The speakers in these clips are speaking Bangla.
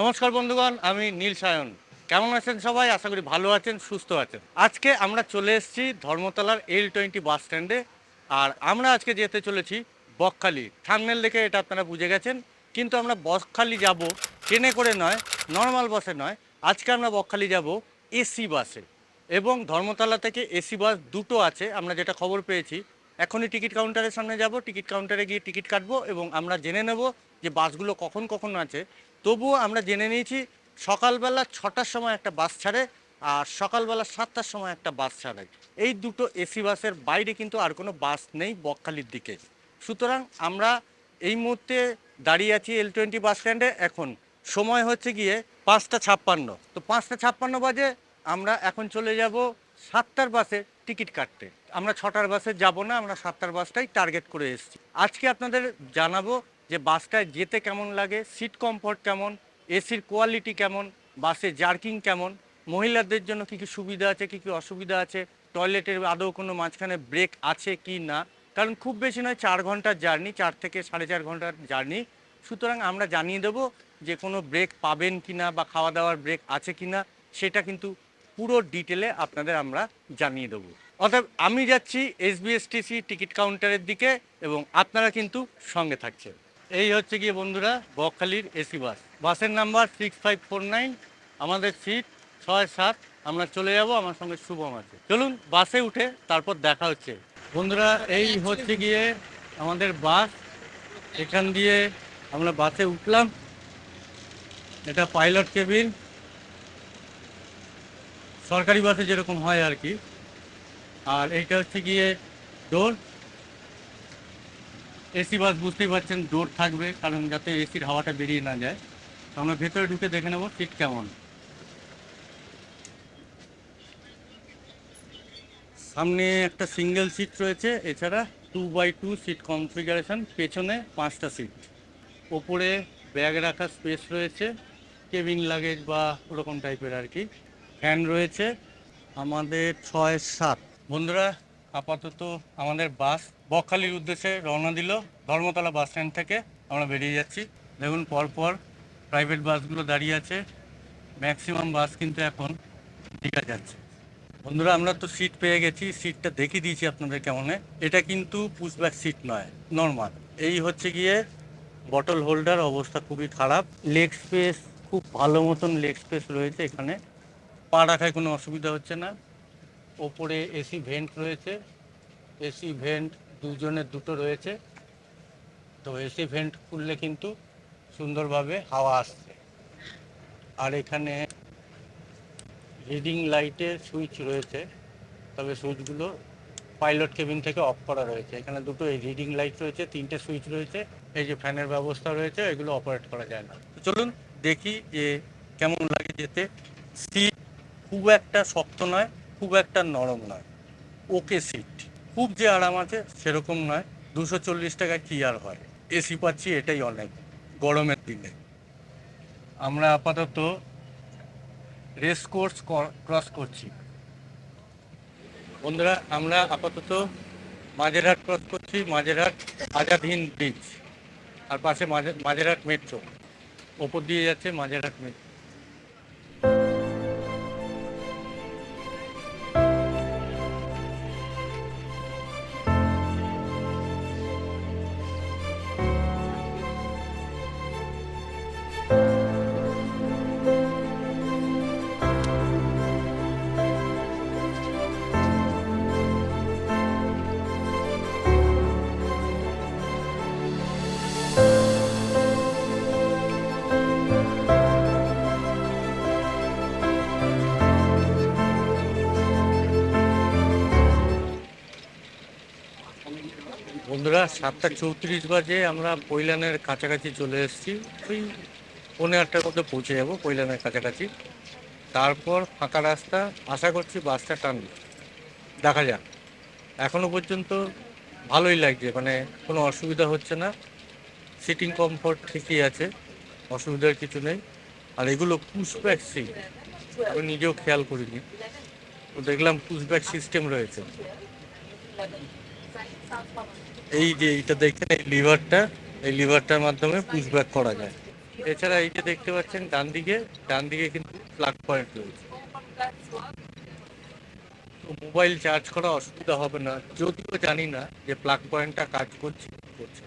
নমস্কার বন্ধুগণ, আমি নীল সায়ন। কেমন আছেন সবাই? আশা করি ভালো আছেন, সুস্থ আছেন। আজকে আমরা চলে এসেছি ধর্মতলার এল টোয়েন্টি বাস স্ট্যান্ডে আর আমরা আজকে যেতে চলেছি বকখালি। থামনেল দেখে এটা আপনারা বুঝে গেছেন। কিন্তু আমরা বকখালি যাব ট্রেনে করে নয়, নর্মাল বাসে নয়। আজকে আমরা বকখালি যাব এসি বাসে এবং ধর্মতলা থেকে এসি বাস দুটো আছে, আমরা যেটা খবর পেয়েছি। এখনই টিকিট কাউন্টারের সামনে যাব, টিকিট কাউন্টারে গিয়ে টিকিট কাটবো এবং আমরা জেনে নেব যে বাসগুলো কখন কখন আছে। তবুও আমরা জেনে নিয়েছি সকালবেলা ছটার সময় একটা বাস ছাড়ে আর সকালবেলা সাতটার সময় একটা বাস ছাড়ে। এই দুটো এসি বাসের বাইরে কিন্তু আর কোনো বাস নেই বকখালির দিকে। সুতরাং আমরা এই মুহূর্তে দাঁড়িয়ে আছি এল টোয়েন্টি বাস স্ট্যান্ডে এখন সময় হচ্ছে গিয়ে পাঁচটা ছাপ্পান্ন। তো পাঁচটা ছাপ্পান্ন বাজে আমরা এখন চলে যাব সাতটার বাসে টিকিট কাটতে। আমরা ছটার বাসে যাব না, আমরা সাতটার বাসটাই টার্গেট করে এসেছি। আজকে আপনাদের জানাব যে বাসটায় যেতে কেমন লাগে, সিট কমফোর্ট কেমন, এসির কোয়ালিটি কেমন, বাসে জার্কিং কেমন, মহিলাদের জন্য কী কী সুবিধা আছে, কী কী অসুবিধা আছে, টয়লেটের আদৌ কোনো মাঝখানে ব্রেক আছে কি না? কারণ খুব বেশি নয়, চার ঘণ্টার জার্নি, চার থেকে সাড়ে চার ঘণ্টার জার্নি। সুতরাং আমরা জানিয়ে দেবো যে কোনো ব্রেক পাবেন কি না বা খাওয়া দাওয়ার ব্রেক আছে কি না, সেটা কিন্তু পুরো ডিটেলে আপনাদের আমরা জানিয়ে দেবো। অর্থাৎ আমি যাচ্ছি এসবিএসটিসি টিকিট কাউন্টারের দিকে এবং আপনারা কিন্তু সঙ্গে থাকছেন। এই হচ্ছে গিয়ে বন্ধুরা, বকখালির এসি বাস। বাসের number six five four nine আমাদের সিট ছয় সাত। আমরা চলে যাব, আমার সঙ্গে শুভম আছে। চলুন, বাসে উঠে তারপর দেখা হচ্ছে। বন্ধুরা, এই হচ্ছে গিয়ে আমাদের বাস। এখান দিয়ে আমরা বাসে উঠলাম। এটা পাইলট কেবিন। সরকারি বাসে যেরকম হয় আর কি। আর এইটা হচ্ছে গিয়ে ডোর এসি বাস বুঝতেই পারছেন ডোর থাকবে, কারণ যাতে এসির হাওয়াটা বেরিয়ে না যায়। তো আমরা ভেতরে ঢুকে দেখে নেব সিট কেমন। সামনে একটা সিঙ্গেল সিট রয়েছে, এছাড়া two by two seat configuration পেছনে পাঁচটা সিট ওপরে ব্যাগ রাখার স্পেস রয়েছে কেবিন লাগেজ বা ওরকম টাইপের আর কি। ফ্যান রয়েছে, আমাদের ছয় সাত। বন্ধুরা, আপাতত আমাদের বাস বকখালির উদ্দেশ্যে রওনা দিল ধর্মতলা বাস স্ট্যান্ড থেকে। আমরা বেরিয়ে যাচ্ছি। দেখুন, পরপর প্রাইভেট বাসগুলো দাঁড়িয়ে আছে। ম্যাক্সিমাম বাস কিন্তু এখন দীঘা যাচ্ছে। বন্ধুরা, আমরা তো সিট পেয়ে গেছি। সিটটা দেখিয়ে দিয়েছি আপনাদের কেমন। এটা কিন্তু পুশব্যাক সিট নয় নর্মাল এই হচ্ছে গিয়ে বটল হোল্ডার অবস্থা খুবই খারাপ। লেগ স্পেস খুব ভালো মতন লেগ স্পেস রয়েছে এখানে। পা রাখায় কোনো অসুবিধা হচ্ছে না। ওপরে এসি ভেন্ট রয়েছে। এসি ভেন্ট দুজনের দুটো রয়েছে। তো এসি ভেন্ট খুললে কিন্তু সুন্দরভাবে হাওয়া আসছে। আর এখানে রিডিং লাইটের সুইচ রয়েছে। তবে সুইচগুলো পাইলট কেবিন থেকে অফ করা রয়েছে। এখানে দুটো এই রিডিং লাইট রয়েছে, তিনটে সুইচ রয়েছে। এই যে ফ্যানের ব্যবস্থা রয়েছে, এগুলো অপারেট করা যায় না। তো চলুন দেখি যে কেমন লাগে যেতে। সিট খুব একটা শক্ত নয়, খুব একটা নরম নয়। ওকে সিট খুব যে আরাম আছে, সেরকম নয়। দুশো চল্লিশ টাকা কি আর হয়? এসি পাচ্ছি, এটাই অনেক। গরমের দিনে। আমরা আপাতত রেস কোর্স ক্রস করছি। বন্ধুরা, আমরা আপাতত মাঝেরহাট ক্রস করছি, মাঝেরহাট আজাদ হিন্দ ব্রিজ আর পাশে মাঝে মাঝেরহাট মেট্রো ওপর দিয়ে যাচ্ছে মাঝেরহাট মেট্রো সাতটা চৌত্রিশ বাজে আমরা পৈলানের কাছাকাছি চলে এসেছি। ওই পৌনে আটটার মধ্যে পৌঁছে যাব পৈলানের কাছাকাছি। তারপর ফাঁকা রাস্তা, আশা করছি বাসটা টানবে। দেখা যাক। এখনও পর্যন্ত ভালোই লাগছে মানে কোনো অসুবিধা হচ্ছে না। সিটিং কমফোর্ট ঠিকই আছে, অসুবিধার কিছু নেই। আর এগুলো পুশব্যাক সিট আমি নিজেও খেয়াল করিনি। দেখলাম পুশব্যাক সিস্টেম রয়েছে। এই যে এইটা দেখেন এই লিভারটা, এই লিভারটার মাধ্যমে পুশব্যাক করা যায়। এছাড়া এই যে দেখতে পাচ্ছেন, ডান দিকে ডান দিকে কিন্তু প্লাগ পয়েন্ট রয়েছে। মোবাইল চার্জ করা অসুবিধা হবে না। যদিও জানি না যে প্লাগ পয়েন্টটা কাজ করছে করছে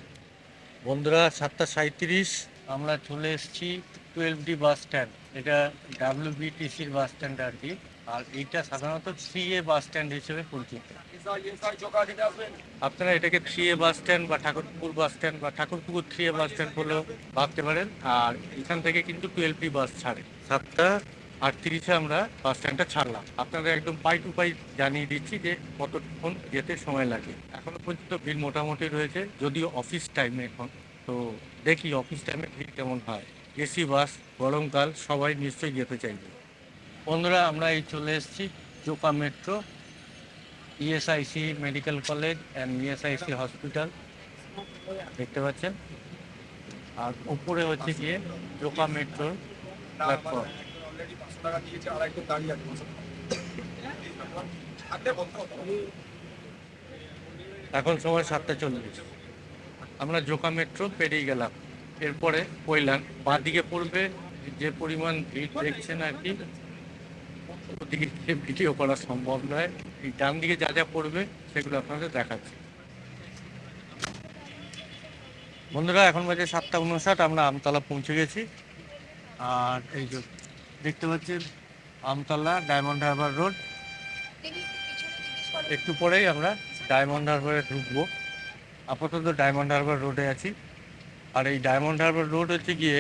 বন্ধুরা, সাতটা সাঁত্রিশ আমরা চলে এসেছি টুয়েলভ ডি বাস স্ট্যান্ড এটা ডাব্লিউবিটিসির বাস স্ট্যান্ড আর কি। আর এইটা সাধারণত থ্রি এ বাস স্ট্যান্ড হিসেবে পরিচিত। আপনারা এটাকে থ্রি এ বাস স্ট্যান্ড বা ঠাকুরপুকুর বাস স্ট্যান্ড বা Thakurpukur three A bus stand বলেও ভাবতে পারেন। আর এখান থেকে কিন্তু টুয়েলভ বাস ছাড়ে। সাতটা আটত্রিশে আমরা বাস স্ট্যান্ডটা ছাড়লাম। আপনাদের একদম পাই টু পাই জানিয়ে দিচ্ছি যে কতক্ষণ যেতে সময় লাগে। এখনও পর্যন্ত ভিড় মোটামুটি রয়েছে, যদিও অফিস টাইমে এখন। তো দেখি অফিস টাইমে ভিড় কেমন হয়। এসি বাস গরমকাল, সবাই নিশ্চয়ই যেতে চাইবে। বন্ধুরা, আমরা এই চলে এসেছি Joka metro ESIC medical college and ESIC hospital দেখতে পাচ্ছেন? আর উপরে হচ্ছে গিয়ে জোকা মেট্রোর প্ল্যাটফর্ম এখন সময় সাতটা চল্লিশ। আমরা জোকা মেট্রো পেরিয়ে গেলাম। এরপরে কইলাম বাঁ দিকে পড়বে, যে পরিমাণ ভিড় দেখছেন আর কি, ওদিকে ভিডিও করা সম্ভব নয়। এই ডান দিকে যা যা পড়বে, সেগুলো আপনাদের দেখাচ্ছি। বন্ধুরা, এখন বাজে সাতটা উনষাট, আমরা আমতলা পৌঁছে গেছি। আর এই যে দেখতে পাচ্ছেন, আমতলা ডায়মন্ড হারবার রোড। একটু পরেই আমরা ডায়মন্ড হারবারে ঢুকবো। আপাতত ডায়মন্ড হারবার রোডে আছি। আর এই ডায়মন্ড হারবার রোড হচ্ছে গিয়ে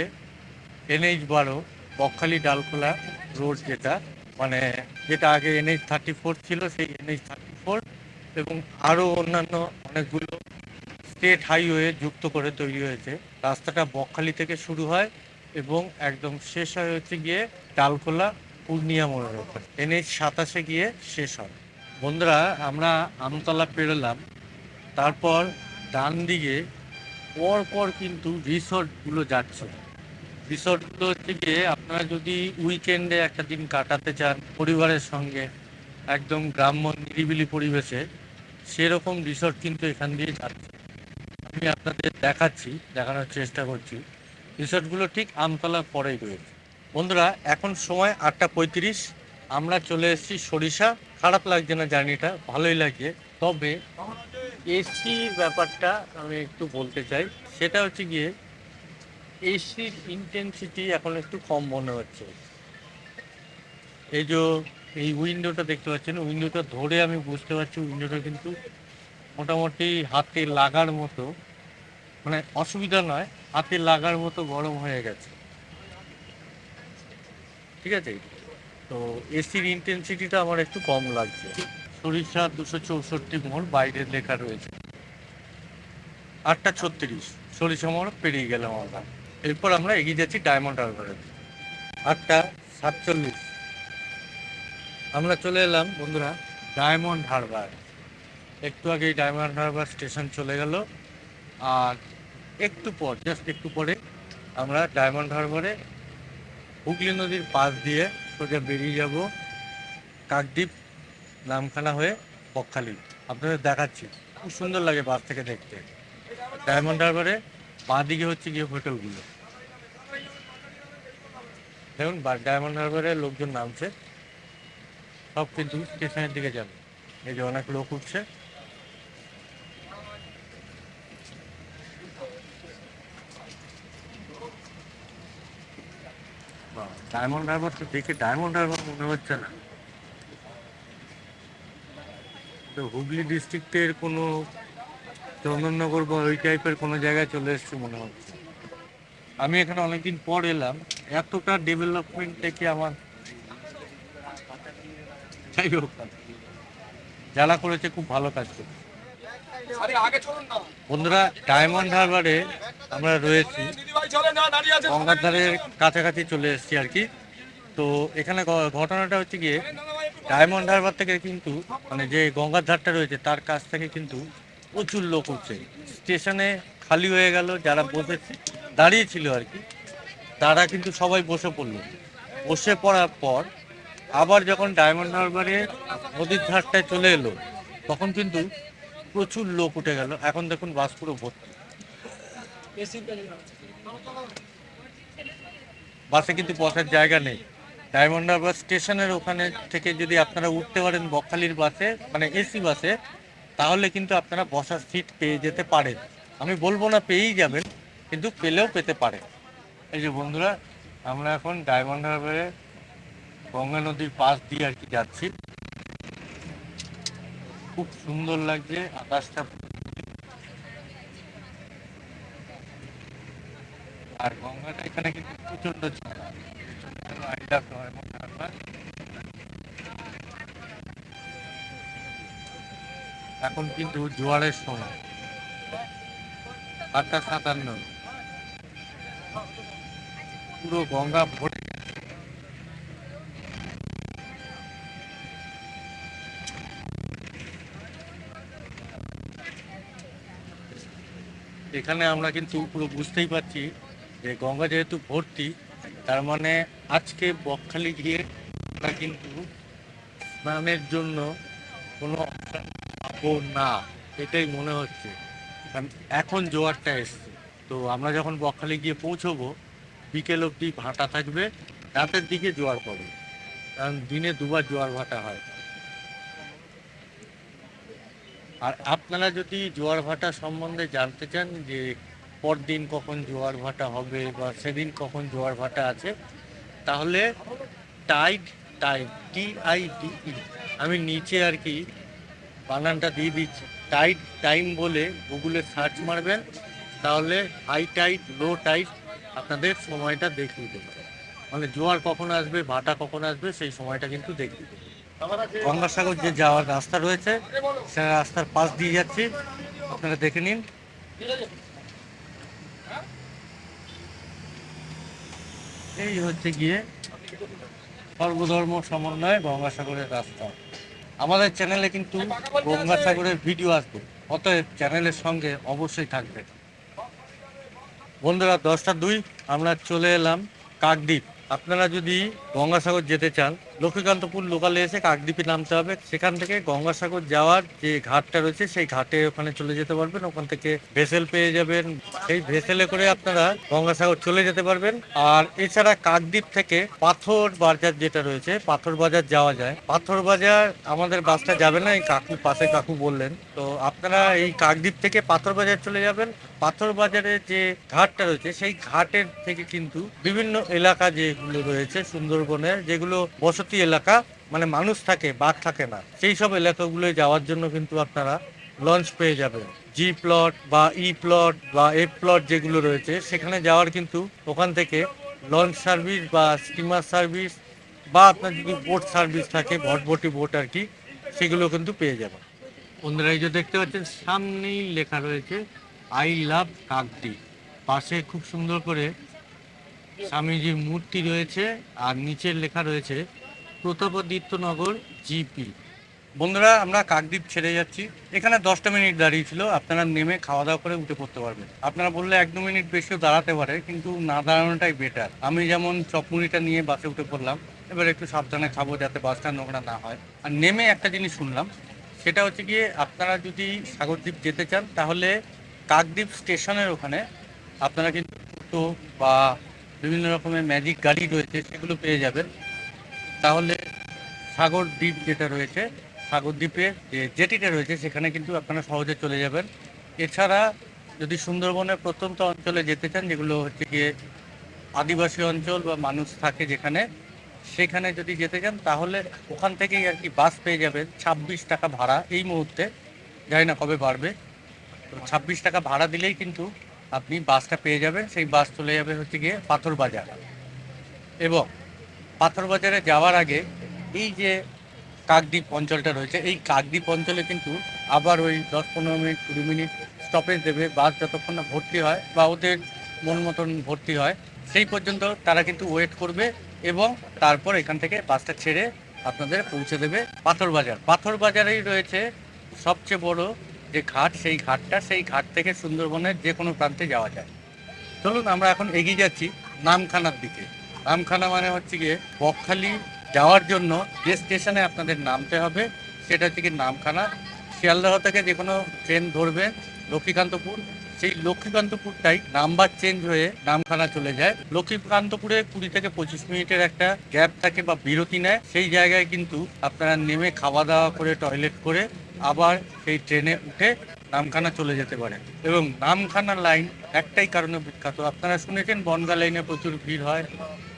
এনএইচ বারো বকখালি ডালখোলা রোড যেটা। মানে যেটা আগে এনএইচ থার্টি ফোর ছিল, সেই এনএইচ থার্টি ফোর এবং আরও অন্যান্য অনেকগুলো স্টেট হাইওয়ে যুক্ত করে তৈরি হয়েছে। রাস্তাটা বকখালি থেকে শুরু হয় এবং একদম শেষ হয় হচ্ছে গিয়ে ডালখোলা পূর্ণিয়া মোড়ের ওপর। এনএইচ সাতাশে গিয়ে শেষ হয়। বন্ধুরা, আমরা আমতলা পেরোলাম। তারপর ডান দিকে পর পর কিন্তু রিসর্টগুলো যাচ্ছে। রিসর্টগুলো হচ্ছে গিয়ে আপনারা যদি উইকেন্ডে একটা দিন কাটাতে চান পরিবারের সঙ্গে, একদম গ্রাম্য নিরিবিলি পরিবেশে, সেরকম রিসর্ট কিন্তু এখান দিয়ে যাচ্ছে। আমি আপনাদের দেখাচ্ছি, দেখানোর চেষ্টা করছি। রিসর্টগুলো ঠিক আমতলার পরেই রয়েছে। বন্ধুরা, এখন সময় আটটা পঁয়ত্রিশ। আমরা চলে এসেছি সরিষা। খারাপ লাগছে না জার্নিটা, ভালোই লাগছে। তবে এসি ব্যাপারটা আমি একটু বলতে চাই। সেটা হচ্ছে গিয়ে এসির ইন্টেন্সিটি এখন একটু কম মনে হচ্ছে। এই যে, এই উইন্ডোটা দেখতে পাচ্ছেন উইন্ডোটা ধরে আমি বুঝতে পারছি উইন্ডোটা কিন্তু মোটামুটি হাতে লাগার মতো মানে অসুবিধা নয়, হাতে লাগার মতো গরম হয়ে গেছে। ঠিক আছে? তো এসির ইন্টেন্সিটিটা আমার একটু কম লাগছে। সরিষা দুশো চৌষট্টি মোড় বাইরে লেখা রয়েছে। আটটা ছত্রিশ, সরিষা মোড় পেরিয়ে গেলাম আমরা। এরপর আমরা এগিয়ে যাচ্ছি ডায়মন্ড হারবারে। আটটা সাতচল্লিশ। আমরা চলে এলাম, বন্ধুরা, ডায়মন্ড হারবার। একটু আগেই ডায়মন্ড হারবার স্টেশন চলে গেল। আর একটু পর, জাস্ট একটু পরে, আমরা ডায়মন্ড হারবারে হুগলি নদীর পাশ দিয়ে সোজা বেরিয়ে যাব কাকদ্বীপ নামখানা হয়ে বকখালি। আপনাদের দেখাচ্ছি, খুব সুন্দর লাগে বাস থেকে দেখতে। ডায়মন্ড হারবারে বাঁ দিকে হচ্ছে গিয়ে হোটেলগুলো। দেখুন ডায়মন্ড হারবারে লোকজন নামছে। সব কিন্তু স্টেশনের দিকে যাবে। এই যে অনেক লোক উঠছে। ডায়মন্ড হারবার তো দেখে ডায়মন্ড হারবার মনে হচ্ছে না। তো হুগলি ডিস্ট্রিক্টের কোনো চন্দননগর বা ওই টাইপের কোনো জায়গায় চলে এসেছে মনে হচ্ছে। আমি এখানে অনেকদিন পর এলাম। এতটা ডেভেলপমেন্ট দেখে আমার যাই হোক যারা করেছে খুব ভালো কাজ করেছে। না। বন্ধুরা ডায়মন্ড হারবারে আমরা রয়েছি। গঙ্গার ধারের কাছাকাছি চলে এসেছি আর কি। তো এখানে ঘটনাটা হচ্ছে গিয়ে ডায়মন্ড হারবার থেকে কিন্তু মানে যে গঙ্গার ধারটা রয়েছে তার কাছ থেকে কিন্তু প্রচুর লোক উঠছে স্টেশনে খালি হয়ে গেল, যারা বসে দাঁড়িয়ে ছিল আর কি। তারা কিন্তু সবাই বসে পড়ল। বসে পড়ার পর আবার যখন ডায়মন্ড হারবারে নদীর ধারটায় চলে এলো, তখন কিন্তু প্রচুর লোক উঠে গেল। এখন দেখুন বাস পুরো ভর্তি। বাসে কিন্তু বসার জায়গা নেই। ডায়মন্ড হারবার স্টেশনের ওখানে থেকে যদি আপনারা উঠতে পারেন বকখালির বাসে মানে এসি বাসে তাহলে কিন্তু আপনারা বসার সিট পেয়ে যেতে পারেন। আমি বলব না পেয়েই যাবেন, কিন্তু পেলেও পেতে পারেন। এই যে বন্ধুরা, আমরা এখন ডায়মন্ড হারবারে গঙ্গা নদীর পাশ দিয়ে আর কি যাচ্ছি। খুব সুন্দর লাগছে আকাশটা। আর গঙ্গাটা এখানে কিন্তু প্রচণ্ড ছিল এখন কিন্তু জোয়ারের সময়। আটটা সাতান্ন। পুরো গঙ্গা ভরে এখানে আমরা কিন্তু পুরো বুঝতেই পারছি যে গঙ্গা যেহেতু ভর্তি, তার মানে আজকে বকখালি গিয়ে আমরা কিন্তু স্নানের জন্য কোনো পাবো না, এটাই মনে হচ্ছে। কারণ এখন জোয়ারটা এসছে। তো আমরা যখন বকখালি গিয়ে পৌঁছবো, বিকেল অবধি ভাটা থাকবে, রাতের দিকে জোয়ার পড়বে কারণ দিনে দুবার জোয়ার ভাটা হয়। আর আপনারা যদি জোয়ার ভাটা সম্বন্ধে জানতে চান যে পরদিন কখন জোয়ার ভাটা হবে বা সেদিন কখন জোয়ার ভাটা আছে, তাহলে tide tide, T I D আমি নিচে আর কি বানানটা দিয়ে দিচ্ছি। টাইট টাইম বলে গুগলে সার্চ মারবেন, তাহলে হাই টাইট লো টাইট আপনাদের সময়টা দেখিয়ে দেবে। মানে জোয়ার কখন আসবে, ভাটা কখন আসবে, সেই সময়টা কিন্তু দেখিয়ে দেবে। গঙ্গাসাগর যে যাওয়ার রাস্তা রয়েছে, সে রাস্তার পাশ দিয়ে যাচ্ছি। আপনারা দেখে নিন। এই হচ্ছে গিয়ে সর্বধর্ম সমন্বয় গঙ্গাসাগরের রাস্তা। আমাদের চ্যানেলে কিন্তু গঙ্গাসাগরের ভিডিও আসবে। অতএব চ্যানেলের সঙ্গে অবশ্যই থাকবে। বন্ধুরা দশটা দুই আমরা চলে এলাম কাকদ্বীপ। আপনারা যদি গঙ্গাসাগর যেতে চান লক্ষ্মীকান্তপুর লোকালে এসে কাকদ্বীপে নামতে হবে। সেখান থেকে গঙ্গাসাগর যাওয়ার যে ঘাটটা রয়েছে, সেই ঘাটে ওখানে চলে যেতে পারবেন। ওখান থেকে ভেসেল পেয়ে যাবেন। সেই ভেসেলে করে আপনারা গঙ্গাসাগর চলে যেতে পারবেন। আর এছাড়া কাকদ্বীপ থেকে পাথর বাজার যেটা রয়েছে, পাথর বাজার যাওয়া যায়। পাথর বাজার আমাদের বাসটা যাবে না, এই কাকু পাশে কাকু বললেন। তো আপনারা এই কাকদ্বীপ থেকে পাথর বাজার চলে যাবেন। পাথর বাজারে যে ঘাটটা রয়েছে, সেই ঘাটের থেকে কিন্তু বিভিন্ন এলাকা যেগুলো রয়েছে, সুন্দরবনের, যেগুলো বসতি এলাকা মানে মানুষ থাকে, বাঘ থাকে না। সেই সব এলাকাগুলোয় যাওয়ার জন্য কিন্তু আপনারা লঞ্চ পেয়ে যাবেন। জি প্লট বা ই প্লট বা এফ প্লট যেগুলো রয়েছে, সেখানে যাওয়ার কিন্তু ওখান থেকে লঞ্চ সার্ভিস বা স্টিমার সার্ভিস বা আপনার যদি বোট সার্ভিস থাকে, ভটভটি বোট আর কি, সেগুলো কিন্তু পেয়ে যাবেন। বন্ধুরা, এই যে দেখতে পাচ্ছেন, সামনেই লেখা রয়েছে আই লাভ কাকদি পাশে খুব সুন্দর করে স্বামীজির মূর্তি রয়েছে, আর নিচের লেখা রয়েছে প্রতাপাদিত্যনগর জিপি। বন্ধুরা, আমরা কাকদ্বীপ ছেড়ে যাচ্ছি। এখানে দশটা মিনিট দাঁড়িয়েছিল, আপনারা নেমে খাওয়া দাওয়া করে উঠে পড়তে পারবেন। আপনারা বললে এক দু মিনিট বেশিও দাঁড়াতে পারে, কিন্তু না দাঁড়ানোটাই বেটার আমি যেমন চপমুড়িটা নিয়ে বাসে উঠে পড়লাম, এবার একটু সাবধানে খাব যাতে বাসটা নোংরা না হয়। আর নেমে একটা জিনিস শুনলাম, সেটা হচ্ছে গিয়ে আপনারা যদি সাগরদ্বীপ যেতে চান, তাহলে কাকদ্বীপ স্টেশনের ওখানে আপনারা কিন্তু বা বিভিন্ন রকমের ম্যাজিক গাড়ি রয়েছে, সেগুলো পেয়ে যাবেন। তাহলে সাগর দ্বীপ যেটা রয়েছে, সাগর দ্বীপের যে জেটিটা রয়েছে, সেখানে কিন্তু আপনারা সহজে চলে যাবেন। এছাড়া যদি সুন্দরবনের প্রত্যন্ত অঞ্চলে যেতে চান, যেগুলো হচ্ছে গিয়ে আদিবাসী অঞ্চল বা মানুষ থাকে যেখানে, সেখানে যদি যেতে চান, তাহলে ওখান থেকেই আর কি বাস পেয়ে যাবেন। ছাব্বিশ টাকা ভাড়া এই মুহূর্তে। জানি না কবে বাড়বে। তো ছাব্বিশ টাকা ভাড়া দিলেই কিন্তু আপনি বাসটা পেয়ে যাবেন। সেই বাস চলে যাবে হচ্ছে গিয়ে পাথর বাজার এবং পাথর বাজারে যাওয়ার আগে এই যে কাকদ্বীপ অঞ্চলটা রয়েছে, এই কাকদ্বীপ অঞ্চলে কিন্তু আবার ওই দশ পনেরো মিনিট, কুড়ি মিনিট স্টপেজ দেবে, বাস যতক্ষণ না ভর্তি হয় বা ওদের মন মতন ভর্তি হয়, সেই পর্যন্ত তারা কিন্তু ওয়েট করবে এবং তারপর এখান থেকে বাসটা ছেড়ে আপনাদের পৌঁছে দেবে পাথর বাজার পাথর বাজারেই রয়েছে সবচেয়ে বড় যে ঘাট, সেই ঘাটটা, সেই ঘাট থেকে সুন্দরবনের যে কোনো প্রান্তে যাওয়া যায়। চলুন আমরা এখন এগিয়ে যাচ্ছি নামখানার দিকে। নামখানা মানে হচ্ছে গিয়ে বকখালি যাওয়ার জন্য যে স্টেশনে আপনাদের নামতে হবে, সেটা হচ্ছে কি নামখানা। শিয়ালদহ থেকে যে কোনো ট্রেন ধরবে লক্ষ্মীকান্তপুর, সেই লক্ষ্মীকান্তপুরটাই নাম্বার চেঞ্জ হয়ে নামখানা চলে যায়। লক্ষ্মীকান্তপুরে কুড়ি থেকে পঁচিশ মিনিটের একটা গ্যাপ থাকে বা বিরতি নেয়। সেই জায়গায় কিন্তু আপনারা নেমে খাওয়া দাওয়া করে, টয়লেট করে আবার সেই ট্রেনে উঠে নামখানা চলে যেতে পারে। এবং নামখানা লাইন একটাই কারণে বিখ্যাত। আপনারা শুনেছেন, বনগা লাইনে প্রচুর ভিড় হয়,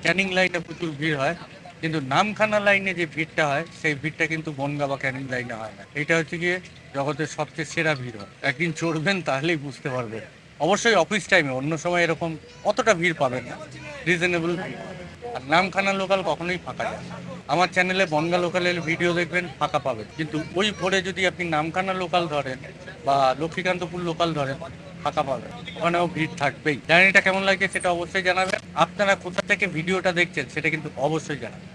ক্যানিং লাইনে প্রচুর ভিড় হয়। কিন্তু নামখানা লাইনে যে ভিড়টা হয়, সেই ভিড়টা কিন্তু বনগা বা ক্যানিং লাইনে হয় না। এটা হচ্ছে গিয়ে জগতের সবচেয়ে সেরা ভিড় হয়। একদিন চড়বেন, তাহলেই বুঝতে পারবেন। অবশ্যই অফিস টাইমে অন্য সময় এরকম অতটা ভিড় পাবেন না। রিজনেবল আর নামখানা লোকাল কখনোই ফাঁকা যায়। আমার চ্যানেলে বনগা লোকালের ভিডিও দেখবেন, ফাঁকা পাবেন। কিন্তু ওই ভোরে যদি আপনি নামখানা লোকাল ধরেন বা লক্ষ্মীকান্তপুর লোকাল ধরেন, ফাঁকা পাবেন। ওখানেও ভিড় থাকবেই। জার্নিটা কেমন লাগছে সেটা অবশ্যই জানাবেন। আপনারা কোথা থেকে ভিডিওটা দেখছেন সেটা কিন্তু অবশ্যই জানাবেন।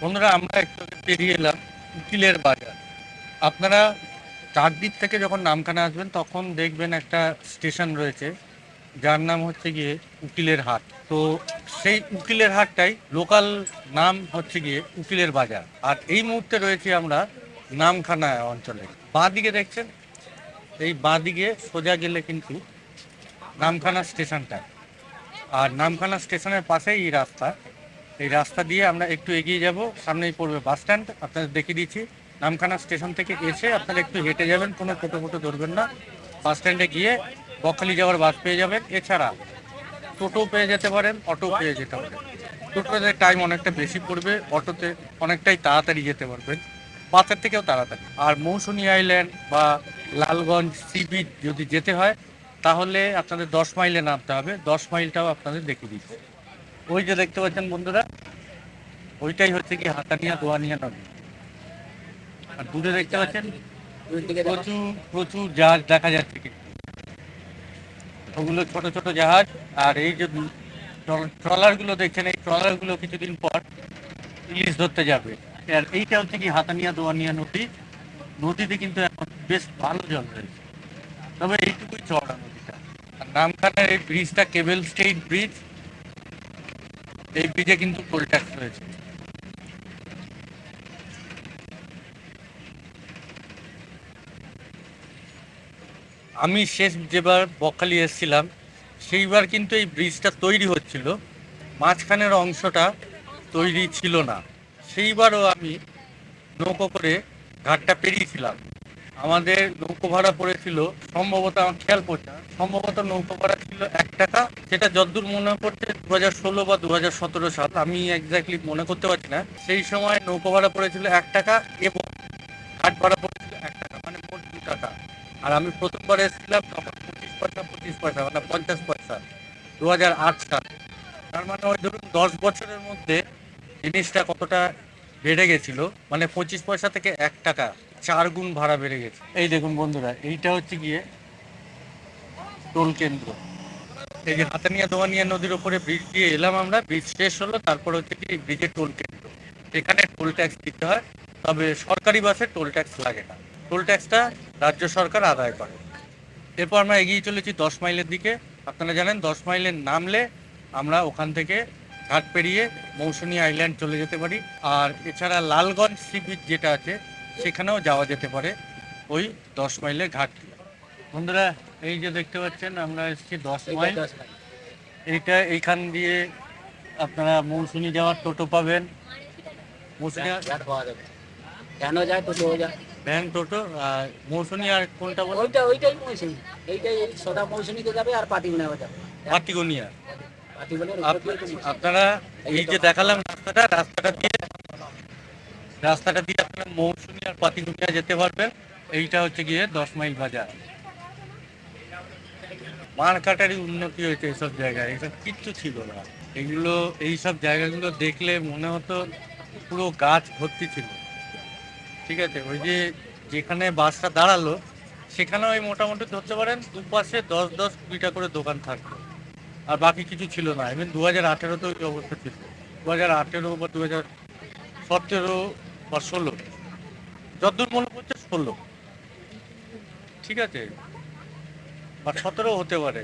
বন্ধুরা, আমরা একটু পেরিয়ে এলাম উকিলের বাজার। আপনারা চারদিক থেকে যখন নামখানা আসবেন, তখন দেখবেন একটা স্টেশন রয়েছে, যার নাম হচ্ছে গিয়ে উকিলের হাট। তো সেই উকিলের হাটটাই লোকাল নাম হচ্ছে গিয়ে উকিলের বাজার। আর এই মুহূর্তে রয়েছে আমরা নামখানা অঞ্চলে। বাঁ দিকে দেখছেন? এই বাঁ দিকে সোজা গেলে কিন্তু নামখানা স্টেশনটা। আর নামখানা স্টেশনের পাশেই এই রাস্তা। এই রাস্তা দিয়ে আমরা একটু এগিয়ে যাব। সামনেই পড়বে বাস স্ট্যান্ড। আপনাদের দেখিয়ে দিচ্ছি। নামখানা স্টেশন থেকে এসে আপনারা একটু হেঁটে যাবেন, কোনো টোটো ফোটো ধরবেন না। বাস স্ট্যান্ডে গিয়ে বকখালি যাওয়ার বাস পেয়ে যাবেন। এছাড়া টোটো পেয়ে যেতে পারেন, অটো পেয়ে যেতে পারেন। টোটোতে টাইম অনেকটা বেশি পড়বে, অটোতে অনেকটাই তাড়াতাড়ি যেতে পারবেন। বাসের থেকেও তাড়াতাড়ি। আর মৌসুমী আইল্যান্ড বা লালগঞ্জ সি বিচ যদি যেতে হয়, তাহলে আপনাদের দশ মাইলে নামতে হবে। দশ মাইলটাও আপনাদের দেখিয়ে দিচ্ছে। ওই যে দেখতে পাচ্ছেন বন্ধুরা, ওইটাই হচ্ছে কি হাতানিয়া দোয়ানিয়া নদী। আর দূরে দেখতে পাচ্ছেন প্রচুর প্রচুর জাহাজ দেখা যাচ্ছে। ওগুলো ছোট ছোট জাহাজ। আর এই যে দেখছেন, এই কিছুদিন পর ইলিশ ধরতে যাবে। আর এইটা হচ্ছে কি হাতানিয়া দোয়ানিয়া নদী। নদীতে কিন্তু এখন বেশ ভালো জল রয়েছে। তবে এইটুকুই চড়া নদীটা। আর নামখানার এই ব্রিজটা কেবল স্টেট ব্রিজ। এই ব্রিজে কিন্তু টোল ট্যাক্স রয়েছে। আমি শেষ যেবার বকখালি এসেছিলাম, সেইবার কিন্তু এই ব্রিজটা তৈরি হচ্ছিল। মাঝখানের অংশটা তৈরি ছিল না। সেইবারও আমি নৌকো করে ঘাটটা পেরিয়েছিলাম। আমাদের নৌকো ভাড়া পড়েছিল, সম্ভবত আমার খেয়াল পড়ছে সম্ভবত নৌকো ভাড়া ছিল এক টাকা। সেটা যদ্দূর মনে পড়ছে দু হাজার ষোলো বা দু হাজার সতেরো সাল, আমি এক্স্যাক্টলি মনে করতে পারছি না। সেই সময় নৌকো ভাড়া পড়েছিল এক টাকা এবং ঘাট ভাড়া পড়েছিল এক টাকা মানে মোট দু টাকা আর আমি প্রথমবার এসেছিলাম, তখন পঁচিশ পয়সা পঁচিশ পয়সা মানে পঞ্চাশ পয়সা দু হাজার আট সাল। তার মানে ওই ধরুন দশ বছরের মধ্যে জিনিসটা কতটা বেড়ে গেছিল মানে পঁচিশ পয়সা থেকে এক টাকা, চার গুণ ভাড়া বেড়ে গেছে। এই দেখুন বন্ধুরা, এইটা হচ্ছে গিয়ে টোল কেন্দ্র। এই যে হাতানিয়া দোয়ানিয়া নদীর উপরে ব্রিজ দিয়ে এলাম আমরা ব্রিজ শেষ হলো, তারপর হচ্ছে কি ব্রিজের টোল কেন্দ্র। এখানে টোল ট্যাক্স দিতে হয়, তবে সরকারি বাসে টোল ট্যাক্স লাগে না। টোল ট্যাক্সটা রাজ্য সরকার আদায় করে। এরপর আমরা এগিয়ে চলেছি দশ মাইলের দিকে। আপনারা জানেন দশ মাইলের নামলে আমরা ওখান থেকে ঘাট পেরিয়ে মৌসুমী আইল্যান্ড চলে যেতে পারি। আর এছাড়া লালগঞ্জ সি বিচ যেটা আছে সেখানেও যাওয়া যেতে পারে ওই দশ মাইলের ঘাট। বন্ধুরা এই যে দেখতে পাচ্ছেন আমরা এসেছি দশ মাইল। এইটা এইখান দিয়ে আপনারা মৌসুমী যাওয়ার টোটো পাবেন। মৌসুমী পাওয়া যাবে। কেন যায় হয়ে যায়। ভ্যান টোটো আর মৌসুমী আর কোনটা বলো? ওইটা ওইটাই মৌসুমি এইটাই এই সোদা মৌসুমিতে যাবে আর পাটিগুনাও যাবে। মৌসুমী। আপনারা এই যে দেখালাম রাস্তাটা রাস্তাটা দিয়ে রাস্তাটা দিয়ে আপনারা মৌসুমী আর পাতিগুনিয়া যেতে পারবেন। এইটা হচ্ছে গিয়ে দশ মাইল বাজার। মারকাটারই উন্নতি হয়েছে এইসব জায়গায়। এইসব কিচ্ছু ছিল না। এগুলো এইসব জায়গাগুলো দেখলে মনে হতো পুরো গাছ ভর্তি ছিল। ঠিক আছে, ওই যে যেখানে বাসটা দাঁড়াল, সেখানে ওই মোটামুটি ধরতে পারেন দুপাশে দশ দশ কুড়িটা করে দোকান থাকতো। আর বাকি কিছু ছিল না ইভেন দু হাজার আঠেরোতে ওই অবস্থা ছিল। দু হাজার আঠেরো বা দু হাজার সতেরো বা ষোলো যতদূর মনে পড়ছে ষোলো। ঠিক আছে? বা সতেরো হতে পারে।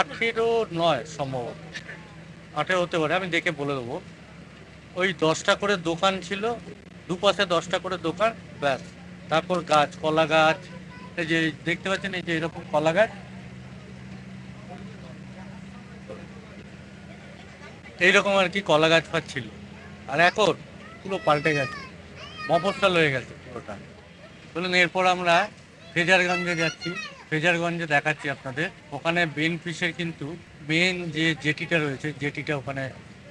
আঠেরো নয় সম্ভবত। আঠেরো হতে পারে, আমি দেখে বলে দেবো। ওই দশটা করে দোকান ছিল দুপাশে দশটা করে দোকান, ব্যাস। তারপর গাছ, কলা গাছ, এই যে দেখতে পাচ্ছেন, এই যে এরকম কলা গাছ। এইরকম আর কি কলা গাছ ছিল আর এখন পুরো পাল্টে গেছে। মফস্বল হয়ে গেছে পুরোটা। বলুন, এরপর আমরা ফেজারগঞ্জে যাচ্ছি। ফেজারগঞ্জে দেখাচ্ছি আপনাদের। ওখানে বেন ফিশের কিন্তু মেন যে জেটিটা রয়েছে, জেটিটা ওখানে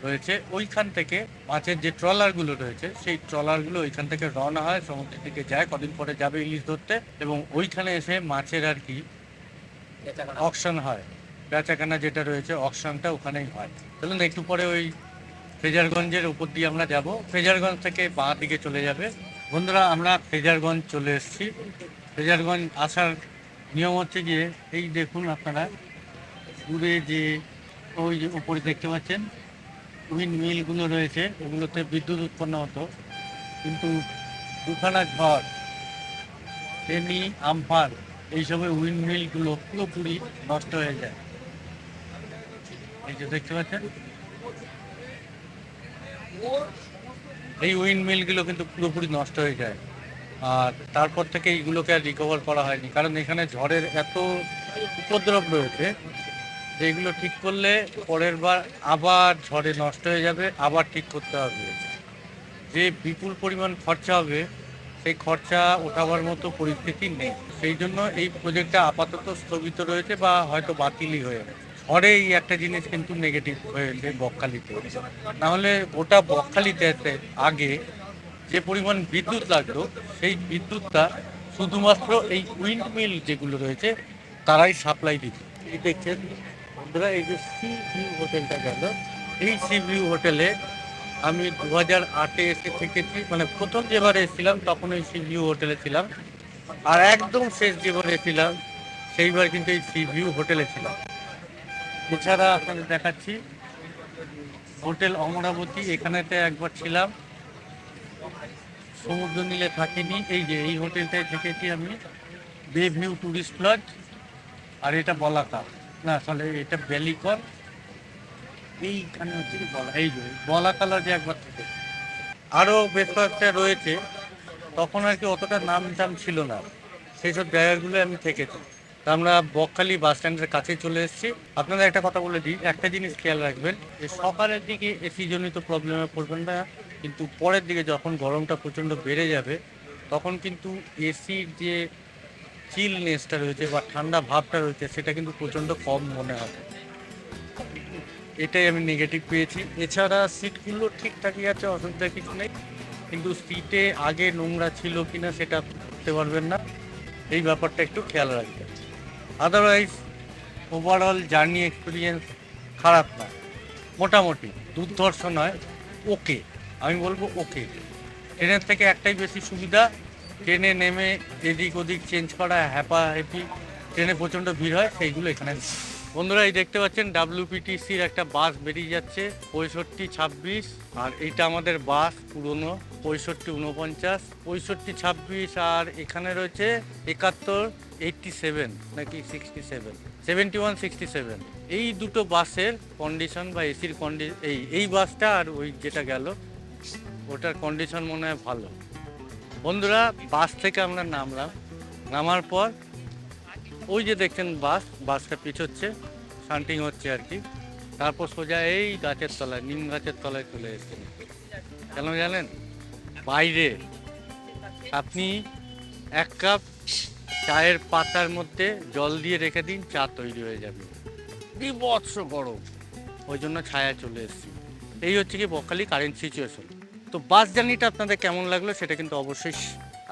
রয়েছে ওইখান থেকে মাছের যে ট্রলারগুলো রয়েছে সেই ট্রলারগুলো ওইখান থেকে রওনা হয় সমুদ্রের দিকে যায় কদিন পরে যাবে ইলিশ ধরতে এবং ওইখানে এসে মাছের আর কি অকশন হয়। বেচাকেনা যেটা রয়েছে অকশনটা ওখানেই হয়। চলুন একটু পরে ওই ফ্রেজারগঞ্জের উপর দিয়ে আমরা যাব। ফ্রেজারগঞ্জ থেকে বাঁ দিকে চলে যাবে। বন্ধুরা আমরা ফ্রেজারগঞ্জ চলে এসেছি। ফ্রেজারগঞ্জ আসার নিয়ম হচ্ছে গিয়ে এই দেখুন আপনারা দূরে যে ওই যে উপরে দেখতে পাচ্ছেন উইন্ড মিলগুলো রয়েছে ওগুলোতে বিদ্যুৎ উৎপন্ন হতো। কিন্তু দুখানা ঝড় তেমনি আমফান এইসবের উইন্ড মিলগুলো পুরোপুরি নষ্ট হয়ে যায়। এই যে দেখতে পাচ্ছেন? এই উইন্ড মিলগুলো কিন্তু পুরোপুরি নষ্ট হয়ে যায়। আর তারপর থেকে এইগুলোকে আর রিকভার করা হয়নি। কারণ এখানে ঝড়ের এত উপদ্রব রয়েছে যে এগুলো ঠিক করলে পরের বার আবার ঝড়ে নষ্ট হয়ে যাবে, আবার ঠিক করতে হবে। যে বিপুল পরিমাণ খরচা হবে, সেই খরচা ওঠাবার মতো পরিস্থিতি নেই। সেই জন্য এই প্রজেক্টটা আপাতত স্থগিত রয়েছে বা হয়তো বাতিলই হয়ে গেছে। ঝড়ে এই একটা জিনিস কিন্তু নেগেটিভ হয়েছে বকখালিতে। নাহলে ওটা বকখালিতে আগে যে পরিমাণ বিদ্যুৎ লাগতো সেই বিদ্যুৎটা শুধুমাত্র এই উইন্ড মিল যেগুলো রয়েছে, তারাই সাপ্লাই দিত দেখছেন বন্ধুরা, এই যে সি ভিউ হোটেলটা গেল। এই সি ভিউ হোটেলে আমি দু হাজার আটে এসে থেকেছি। মানে প্রথম যেবার এসেছিলাম, তখন ওই সি ভিউ হোটেলে ছিলাম। আর একদম শেষ যেবার এসেছিলাম, সেইবার কিন্তু এই সি ভিউ হোটেলে ছিলাম। এছাড়া আপনাদের দেখাচ্ছি, হোটেল অমরাবতী, এখানেতে একবার ছিলাম। সমুদ্র নীলে থাকিনি, এই যে এই হোটেলটায় থেকেছি আমি। বে ভিউ টুরিস্ট লজ আর এটা বলাকা না আসলে এটা বেলিকর এইখানে হচ্ছে বলা, এই যে বলাকালা যে একবার থেকে। আরও বেশ কয়েকটা রয়েছে, তখন আর কি অতটা নাম টাম ছিল না। সেই সব জায়গাগুলো আমি থেকেছি। আমরা বকখালি বাস স্ট্যান্ডের কাছে চলে এসেছি। আপনারা একটা কথা বলে দিই, একটা জিনিস খেয়াল রাখবেন, যে সকালের দিকে এসি জনিত প্রবলেমে পড়বেন না, কিন্তু পরের দিকে যখন গরমটা প্রচণ্ড বেড়ে যাবে, তখন কিন্তু এসির যে চিলনেসটা রয়েছে বা ঠান্ডা ভাবটা রয়েছে, সেটা কিন্তু প্রচণ্ড কম মনে হবে এটাই আমি নেগেটিভ পেয়েছি। এছাড়া সিটগুলো ঠিকঠাকই আছে অসুবিধা কিছু নেই। কিন্তু সিটে আগে নোংরা ছিল কিনা সেটা বুঝতে পারবেন না। এই ব্যাপারটা একটু খেয়াল রাখবেন। আদারওয়াইজ ওভারঅল জার্নি এক্সপিরিয়েন্স খারাপ না। মোটামুটি দুর্ধর্ষ নয় ওকে আমি বলব ওকে ট্রেনের থেকে একটাই বেশি সুবিধা ট্রেনে নেমে এদিক ওদিক চেঞ্জ করা, হ্যাপা হ্যাপি ট্রেনে প্রচণ্ড ভিড় হয়, সেইগুলো এখানে। বন্ধুরা, এই দেখতে পাচ্ছেন ডাব্লিউপিটিসির একটা বাস বেরিয়ে যাচ্ছে, পঁয়ষট্টি ছাব্বিশ, আর এইটা আমাদের বাস পুরনো, পঁয়ষট্টি উনপঞ্চাশ পঁয়ষট্টি ছাব্বিশ, আর এখানে রয়েছে একাত্তর এইটটি সেভেন নাকি sixty seven seventy one sixty seven এই দুটো বাসের কন্ডিশন বা এসির কন্ডি এই এই বাসটা আর ওই যেটা গেল, ওটার কন্ডিশন মনে হয় ভালো বন্ধুরা, বাস থেকে আমরা নামলাম। নামার পর ওই যে দেখছেন বাস বাসটা পিছোচ্ছে শান্টিং হচ্ছে আর কি। তারপর সোজা এই গাছের তলায়, নিম গাছের তলায় চলে এসেছেন। কেন জানেন? বাইরে আপনি এক কাপ চায়ের পাতার মধ্যে জল দিয়ে রেখে দিন, চা তৈরি হয়ে যাবে। বিভৎস গরম। ওই জন্য ছায়া চলে এসেছি। এই হচ্ছে কি বকখালি কারেন্ট সিচুয়েশন তো বাস জার্নিটা আপনাদের কেমন লাগল সেটা কিন্তু অবশ্যই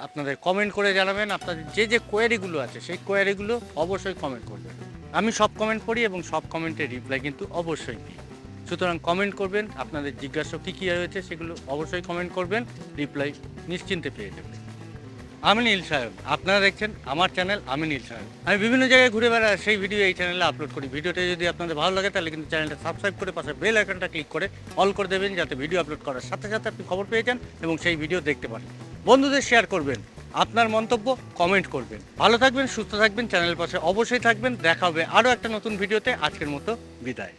আপনাদের কমেন্ট করে জানাবেন। আপনাদের যে যে কোয়ারিগুলো আছে, সেই কোয়ারিগুলো অবশ্যই কমেন্ট করবেন। আমি সব কমেন্ট পড়ি এবং সব কমেন্টের রিপ্লাই কিন্তু অবশ্যই দিই সুতরাং কমেন্ট করবেন, আপনাদের জিজ্ঞাসা কী কী হয়েছে সেগুলো অবশ্যই কমেন্ট করবেন রিপ্লাই নিশ্চিন্তে পেয়ে যাবেন। আমি নীল সায়ন। আপনারা দেখছেন আমার চ্যানেল আমি নীল সায়ন। আমি বিভিন্ন জায়গায় ঘুরে বেড়াই, সেই ভিডিও এই চ্যানেলে আপলোড করি। ভিডিওটা যদি আপনাদের ভালো লাগে, তাহলে কিন্তু চ্যানেলটা সাবস্ক্রাইব করে পাশে বেল আইকনটা ক্লিক করে অল করে দেবেন, যাতে ভিডিও আপলোড করার সাথে সাথে আপনি খবর পেয়ে যান এবং সেই ভিডিও দেখতে পারেন। বন্ধুদের শেয়ার করবেন, আপনার মন্তব্য কমেন্ট করবেন। ভালো থাকবেন, সুস্থ থাকবেন চ্যানেলের পাশে অবশ্যই থাকবেন। দেখা হবে আরও একটা নতুন ভিডিওতে আজকের মতো বিদায়।